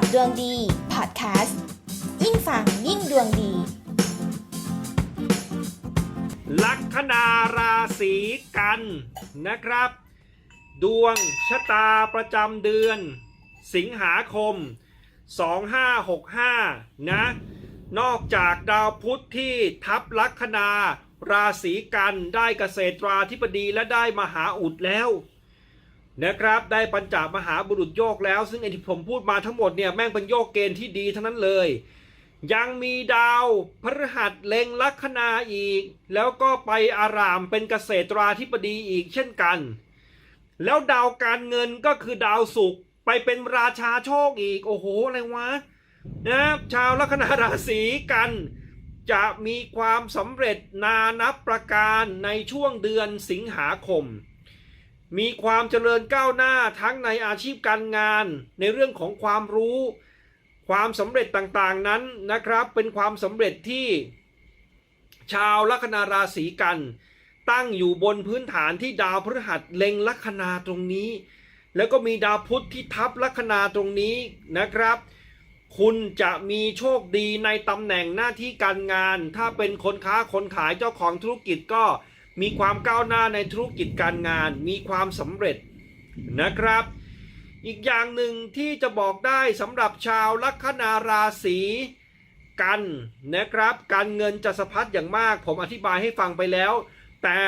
กับดวงดีพอดแคสต์ยิ่งฟังยิ่งดวงดี ลัคนาราศีกันนะครับ ดวงชะตาประจำเดือน สิงหาคม 2565 นะ นอกจากดาวพุธที่ทับลัคนาราศีกันได้เกษตราธิบดีและได้มหาอุดแล้ว นะครับได้ปัญจมหาบุรุษโยกแล้ว ซึ่งไอที่ผมพูดมาทั้งหมดเนี่ยแม่งเป็นโยกเกณฑ์ที่ดีทั้งนั้นเลย ยังมีดาวพฤหัสเล็งลัคนาอีก แล้วก็ไปอารามเป็นเกษตราธิบดีอีกเช่นกัน แล้วดาวการเงินก็คือดาวศุกร์ไปเป็นราชาโชคอีก โอ้โหอะไรวะนะชาวลัคนาราศีกันจะมีความสำเร็จนานับประการในช่วงเดือนสิงหาคม มีความเจริญก้าวหน้าทั้งในอาชีพการงาน ในเรื่องของความรู้ ความสำเร็จต่างๆนั้นนะครับ เป็นความสำเร็จที่ ชาวลัคนาราศีกัน ตั้งอยู่บนพื้นฐานที่ดาวพฤหัสเล็งลัคนาตรงนี้ แล้วก็มีดาวพุธที่ทับลัคนาตรงนี้นะครับ คุณจะมีโชคดีในตำแหน่งหน้าที่การงาน ถ้าเป็นคนค้าคนขายเจ้าของธุรกิจก็ มีความก้าวหน้าในธุรกิจการงาน มีความสำเร็จนะครับ อีกอย่างหนึ่งที่จะบอกได้สำหรับชาวลัคนาราศีกันนะครับ การเงินจะสะพัดอย่างมาก ผมอธิบายให้ฟังไปแล้ว แต่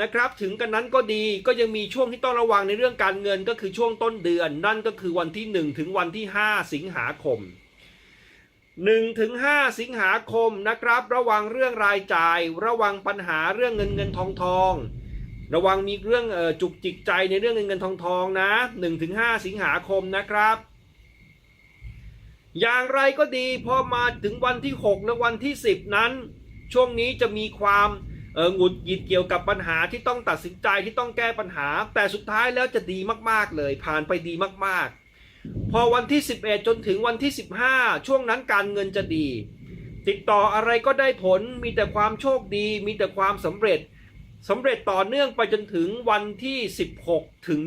นะครับถึงกันนั้นก็ดีก็ยังมีช่วงที่ต้องระวังในเรื่องการเงินก็คือช่วงต้นเดือน นั่นก็คือวันที่ 1 ถึงวันที่ 5 สิงหาคม 1ถึง5สิงหาคมนะครับ ระวังเรื่องรายจ่าย ระวังปัญหาเรื่องเงินเงินทองทอง ระวังมีเรื่องจุกจิกใจในเรื่องเงินเงินทองทองนะ1ถึง5สิงหาคมนะครับ อย่างไรก็ดีพอมาถึงวันที่ 6 และวันที่ 10 นั้น ช่วงนี้จะมีความหงุดหงิดเกี่ยวกับปัญหาที่ต้องตัดสินใจที่ต้องแก้ปัญหา แต่สุดท้ายแล้วจะดีมากๆเลย ผ่านไปดีมากๆ พอวันที่ 11 จนถึงวันที่ 15 ช่วงนั้นการเงินจะดี ติดต่ออะไรก็ได้ผลมีแต่ความโชคดี มีแต่ความสำเร็จสำเร็จต่อเนื่องไปจนถึงวันที่ 16 ถึง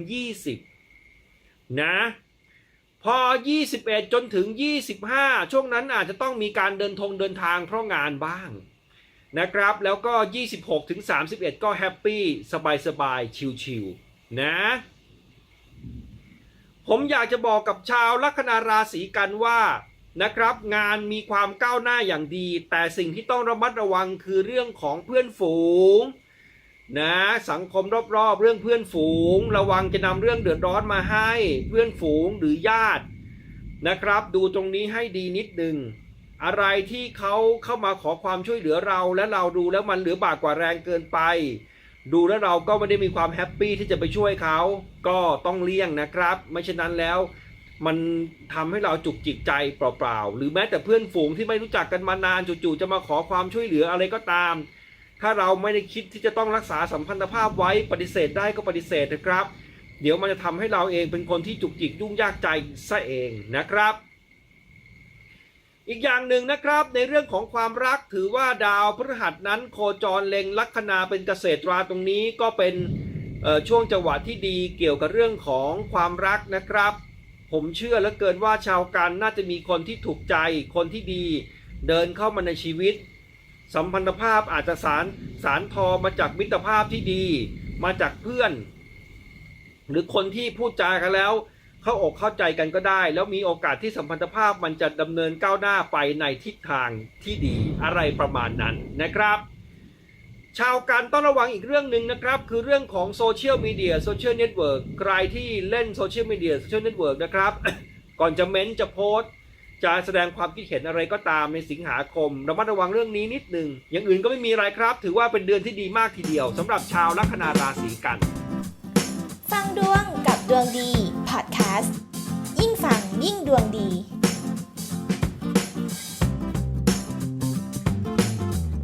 20 นะ พอ 21 จนถึง 25 ช่วงนั้นอาจจะต้องมีการเดินทงเดินทางเพราะงานบ้างนะครับ แล้วก็ 26 ถึง 31 ก็แฮปปี้สบายๆ ชิลๆ นะ ผมอยากจะบอกกับชาวลัคนาราศีกันว่านะครับ งานมีความก้าวหน้าอย่างดี แต่สิ่งที่ต้องระมัดระวังคือเรื่องของเพื่อนฝูงนะสังคมรอบๆ เรื่องเพื่อนฝูง ระวังจะนำเรื่องเดือดร้อนมาให้เพื่อนฝูงหรือญาตินะครับ ดูตรงนี้ให้ดีนิดนึงอะไรที่เขาเข้ามาขอความช่วยเหลือเราและเราดูแล้วมันเหลือบากกว่าแรงเกินไป ดูแล้วเราก็ไม่ได้มีความแฮปปี้ที่จะไปช่วยเขา ก็ต้องเลี่ยงนะครับ ไม่เช่นนั้นแล้วมันทำให้เราจุกจิกใจเปล่าๆ หรือแม้แต่เพื่อนฝูงที่ไม่รู้จักกันมานานจู่ๆจะมาขอความช่วยเหลืออะไรก็ตาม ถ้าเราไม่ได้คิดที่จะต้องรักษาสัมพันธภาพไว้ปฏิเสธได้ก็ปฏิเสธนะครับ เดี๋ยวมันจะทำให้เราเองเป็นคนที่จุกจิกยุ่งยากใจซะเองนะครับ อีกอย่างหนึ่งนะครับในเรื่องของความรักถือว่าดาวพฤหัสนั้นโคจรเล็งลัคนาเป็นเกษตราตรงนี้ก็เป็นช่วงจังหวะที่ดีเกี่ยวกับเรื่องของความรักนะครับ ผมเชื่อเหลือเกินว่าชาวกันน่าจะมีคนที่ถูกใจคนที่ดีเดินเข้ามาในชีวิต สัมพันธภาพอาจจะสารสารทอมาจากมิตรภาพที่ดี มาจากเพื่อน หรือคนที่พูดจากันแล้ว เข้าอกเข้าใจกันก็ได้ แล้วมีโอกาสที่สัมพันธภาพมันจะดำเนินก้าวหน้าไปในทิศทางที่ดีอะไรประมาณนั้นนะครับ ชาวกันต้องระวังอีกเรื่องหนึ่งนะครับ คือเรื่องของโซเชียลมีเดียโซเชียลเน็ตเวิร์กใครที่เล่นโซเชียลมีเดียโซเชียลเน็ตเวิร์กนะครับ ก่อนจะเม้นต์จะโพสต์จะแสดงความคิดเห็นอะไรก็ตามในสิงหาคมระมัดระวังเรื่องนี้นิดหนึ่งอย่างอื่นก็ไม่มีอะไรครับ ถือว่าเป็นเดือนที่ดีมากทีเดียวสำหรับชาวลัคนาราศีกัน ฟังดวง ดวงดีพอดแคสต์ยิ่งฟังยิ่งดวงดี